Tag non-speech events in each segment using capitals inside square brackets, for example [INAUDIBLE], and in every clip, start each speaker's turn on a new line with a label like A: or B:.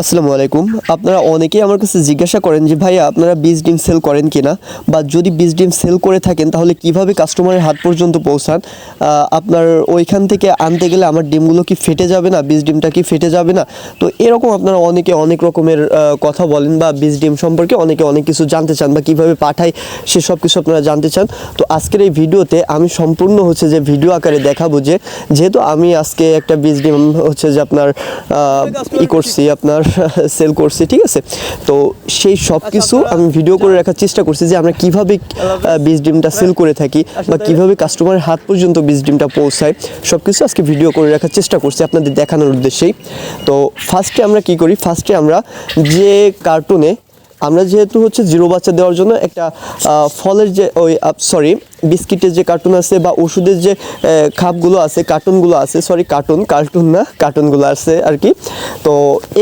A: আসসালামু আলাইকুম। আপনারা অনেকেই আমার কাছে জিজ্ঞাসা করেন যে, ভাইয়া, আপনারা বীজ ডিম সেল করেন কিনা? বা যদি বীজ ডিম সেল করে থাকেন, তাহলে কীভাবে কাস্টমারের হাত পর্যন্ত পৌঁছান? আপনার ওইখান থেকে আনতে গেলে আমার ডিমগুলো কি ফেটে যাবে না? বীজ ডিমটা কি ফেটে যাবে না? তো এরকম আপনারা অনেকে অনেক রকমের কথা বলেন বা বীজ ডিম সম্পর্কে অনেকে অনেক কিছু জানতে চান বা কীভাবে পাঠাই সে সব কিছু আপনারা জানতে চান। তো আজকের এই ভিডিওতে আমি সম্পূর্ণ হচ্ছে যে ভিডিও আকারে দেখাবো যে, যেহেতু আমি আজকে একটা বীজ ডিম হচ্ছে যে আপনার ই করছি আপনার [LAUGHS] সেল করছি ঠিক আছে? তো সেই সব কিছু আমি ভিডিও করে রাখার চেষ্টা করছি যে আমরা কীভাবে বীজ ডিমটা সেল করে থাকি বা কীভাবে কাস্টমারের হাত পর্যন্ত বীজ ডিমটা পৌঁছায় সব কিছু আজকে ভিডিও করে রাখার চেষ্টা করছি আপনাদের দেখানোর উদ্দেশ্যেই। তো ফার্স্টে আমরা কি করি? ফার্স্টে আমরা যে কার্টুনে আমরা যেহেতু হচ্ছে জিরো বাচ্চা দেওয়ার জন্য একটা ফলের যে ওই সরি বিস্কিটের যে কার্টুন আছে বা ওষুধের যে খাপগুলো আছে কার্টুনগুলো আছে সরি কার্টুন কার্টুন না কার্টুনগুলো আছে আর কি। তো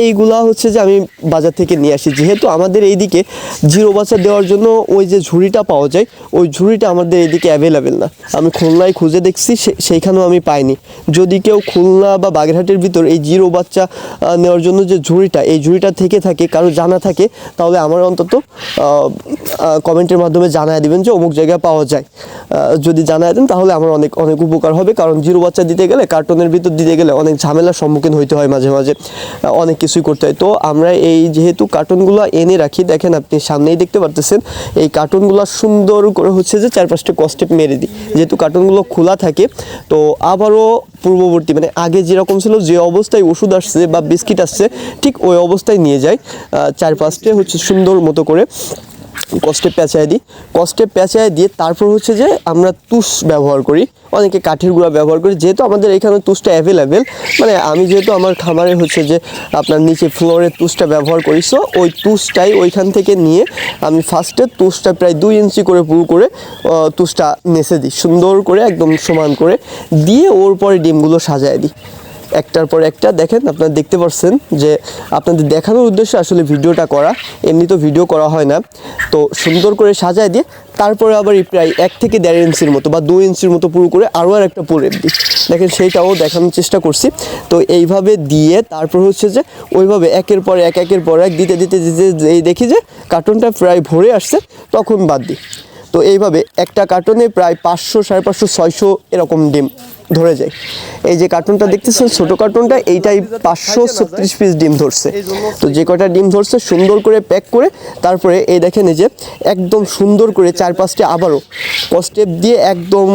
A: এইগুলা হচ্ছে যে আমি বাজার থেকে নিয়ে আসি। যেহেতু আমাদের এইদিকে জিরো বাচ্চা দেওয়ার জন্য ওই যে ঝুড়িটা পাওয়া যায়, ওই ঝুড়িটা আমাদের এইদিকে অ্যাভেলেবেল না। আমি খুলনায় খুঁজে দেখছি সেইখানেও আমি পাইনি। যদি কেউ খুলনা বা বাগেরহাটের ভিতর এই জিরো বাচ্চা নেওয়ার জন্য যে ঝুড়িটা, এই ঝুড়িটা থেকে থাকে, কারও জানা থাকে, তাহলে আমার অন্তত কমেন্টের মাধ্যমে জানায় দিবেন যে অমুক জায়গায় পাওয়া যায়। যদি জানায় দেন, তাহলে আমার অনেক অনেক উপকার হবে। কারণ জিরো বাচ্চা দিতে গেলে, কার্টনের ভিতর দিতে গেলে অনেক ঝামেলার সম্মুখীন হইতে হয় মাঝে মাঝে অনেক কিছুই করতে হয়। তো আমরা এই যেহেতু কার্টুনগুলো এনে রাখি, দেখেন আপনি সামনেই দেখতে পারতেছেন, এই কার্টুনগুলো সুন্দর করে হচ্ছে যে চারপাশটা কস্টেপ মেরে দিই। যেহেতু কার্টুনগুলো খোলা থাকে, তো আবারও পূর্ববর্তী মানে আগে যেরকম ছিল, যে অবস্থায় ওষুধ আসছে বা বিস্কিট আসছে, ঠিক ওই অবস্থায় নিয়ে যায় চার পাঁচটে হচ্ছে সুন্দর মতো করে। কষ্টে পেঁচায় দিই। কষ্টে পেঁচায় দিয়ে তারপর হচ্ছে যে আমরা তুষ ব্যবহার করি। অনেকে কাঠের গুঁড়া ব্যবহার করি। যেহেতু আমাদের এখানে তুষটা অ্যাভেলেবেল মানে আমি যেহেতু আমার খামারে হচ্ছে যে আপনার নিচে ফ্লোরের তুষটা ব্যবহার করি সো ওই তুষটাই ওইখান থেকে নিয়ে আমি ফার্স্টে তুষটা প্রায় দুই ইঞ্চি করে পুরো করে তুষটা নেচে দিই। সুন্দর করে, একদম সমান করে দিয়ে ওর পরে ডিমগুলো সাজায় দিই। একটার পর একটা। দেখেন, আপনারা দেখতে পাচ্ছেন যে আপনাদের দেখানোর উদ্দেশ্যে আসলে ভিডিওটা করা। এমনি তো ভিডিও করা হয় না। তো সুন্দর করে সাজায় দিয়ে তারপরে আবার এই প্রায় এক থেকে দেড় ইঞ্চির মতো বা দুই ইঞ্চির মতো পুরো করে আরও আর একটা পুরের দিই। দেখেন, সেইটাও দেখানোর চেষ্টা করছি। তো এইভাবে দিয়ে তারপর হচ্ছে যে ওইভাবে একের পর এক, একের পর এক দিতে দিতে দিতে এই দেখি যে কার্টুনটা প্রায় ভরে আসছে, তখন বাদ দিই। তো এইভাবে একটা কার্টুনে প্রায় পাঁচশো, সাড়ে পাঁচশো, ছয়শো এরকম ডিম। ধরে যায়। এই যে কার্টুনটা দেখতেছেন, ছোট কার্টুনটা, এইটাই পাঁচশো ছত্রিশ পিস ডিম ধরছে। তো যে কটা ডিম ধরছে, সুন্দর করে প্যাক করে তারপরে এই দেখেন এই যে একদম সুন্দর করে চার পাঁচটা আবারও কস্টেপ দিয়ে একদম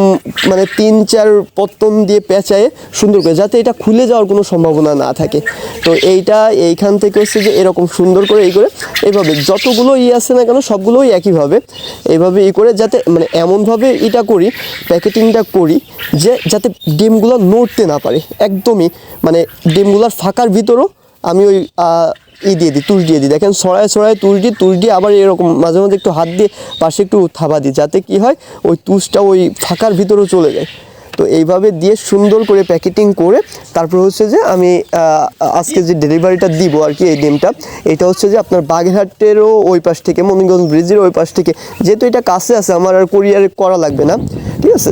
A: মানে তিন চার পত্তন দিয়ে পেঁচায়ে সুন্দর করে, যাতে এটা খুলে যাওয়ার কোনো সম্ভাবনা না থাকে। তো এইটা এইখান থেকে হচ্ছে যে এরকম সুন্দর করে এই করে এইভাবে যতগুলো ই আছে না কেন সবগুলোই একইভাবে এইভাবে ই করে যাতে মানে এমনভাবে এটা করি, প্যাকেটিংটা করি, যে যাতে ডিমগুলো নড়তে না পারে। একদমই মানে ডিমগুলোর ফাঁকার ভিতরও আমি ওই ই দিয়ে দিই তুষ দিয়ে দিই। দেখেন সরায় সরায় তুষ দিই তুষ দিয়ে আবার এরকম মাঝে মাঝে একটু হাত দিয়ে পাশে একটু থাবা দিই, যাতে কি হয় ওই তুষটা ওই ফাঁকার ভিতরেও চলে যায়। তো এইভাবে দিয়ে সুন্দর করে প্যাকেটিং করে তারপর হচ্ছে যে আমি আজকে যে ডেলিভারিটা দিব আর কি এই ডিমটা, এটা হচ্ছে যে আপনার বাগেরহাটেরও ওই পাশ থেকে মনিগঞ্জ ব্রিজের ওই পাশ থেকে, যেহেতু এটা কাছে আছে, আমার আর কোরিয়ারে করা লাগবে না, ঠিক আছে?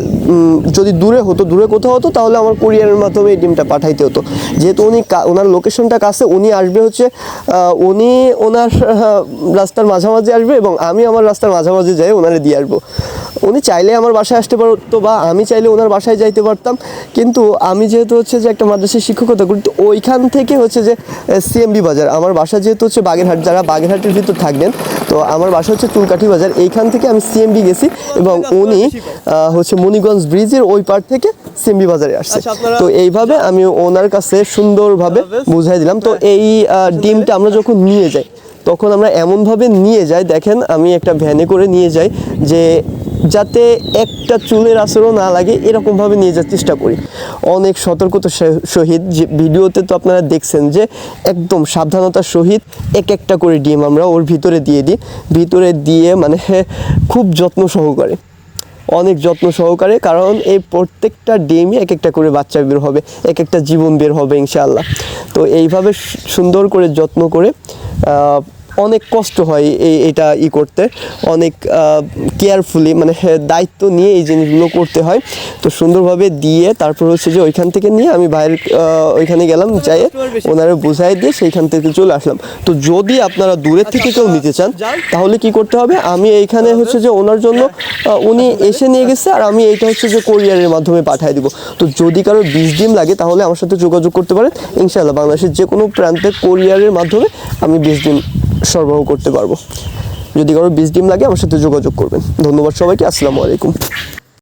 A: যদি দূরে হতো, দূরে কোথাও হতো, তাহলে আমার কোরিয়ারের মাধ্যমে এই ডিমটা পাঠাইতে হতো। যেহেতু উনি ওনার লোকেশনটা কাছে, উনি আসবে হচ্ছে উনি ওনার রাস্তার মাঝামাঝি আসবে এবং আমি আমার রাস্তার মাঝামাঝি যাই ওনারে দিয়ে আসব। উনি চাইলে আমার বাসায় আসতে পারতো বা আমি চাইলে ওনার বাসায় যাইতে পারতাম। কিন্তু আমি যেহেতু হচ্ছে যে একটা মাদ্রাসায় শিক্ষকতা করি তো ওইখান থেকে হচ্ছে যে সিএমবি বাজার। আমার বাসা যেহেতু হচ্ছে বাগেরহাট যারা বাগেরহাটের ভিতর থাকবেন তো আমার বাসা হচ্ছে চুলকাঠি বাজার। এইখান থেকে আমি সিএমবি গেছি এবং উনি হচ্ছে মণিগঞ্জ ব্রিজের ওই পার থেকে সিএমবি বাজারে আসছে।
B: আচ্ছা,
A: তো এইভাবে আমি ওনার কাছে সুন্দরভাবে বুঝাই দিলাম। তো এই ডিমটা আমরা যখন নিয়ে যাই তখন আমরা এমনভাবে নিয়ে যাই দেখেন আমি একটা ভ্যানে করে নিয়ে যাই যে যাতে একটা চুলের আসরও না লাগে, এরকমভাবে নিয়ে যাওয়ার চেষ্টা করি। অনেক সতর্কতা সহিত যে ভিডিওতে তো আপনারা দেখছেন যে, একদম সাবধানতার সহিত এক একটা করে ডিম আমরা ওর ভিতরে দিয়ে দিই। ভিতরে দিয়ে মানে খুব যত্ন সহকারে। অনেক যত্ন সহকারে, কারণ এই প্রত্যেকটা ডিমই এক একটা করে বাচ্চা বের হবে, এক একটা জীবন বের হবে ইনশাআল্লাহ। তো এইভাবে সুন্দর করে যত্ন করে অনেক কষ্ট হয় এই এটা ই করতে। অনেক কেয়ারফুলি মানে হ্যাঁ, দায়িত্ব নিয়ে এই জিনিসগুলো করতে হয়। তো সুন্দরভাবে দিয়ে তারপর হচ্ছে যে ওইখান থেকে নিয়ে আমি বাইরের ওইখানে গেলাম যাই ওনারা বুঝাই দিয়ে সেইখান থেকে চলে আসলাম। তো যদি আপনারা দূরের থেকে কেউ নিতে চান তাহলে কি করতে হবে? আমি এইখানে হচ্ছে যে ওনার জন্য উনি এসে নিয়ে গেছে আর আমি এইটা হচ্ছে যে কোরিয়ারের মাধ্যমে পাঠিয়ে দিব। তো যদি কারও বিশ ডিম লাগে তাহলে আমার সাথে যোগাযোগ করতে পারেন। ইনশাআল্লাহ বাংলাদেশের যে কোনো প্রান্তে কোরিয়ারের মাধ্যমে আমি বিশ ডিম সরবরাহ করতে পারব। যদি কারও বিশ ডিম লাগে, আমার সাথে যোগাযোগ করবেন। ধন্যবাদ সবাইকে, আসসালামু আলাইকুম।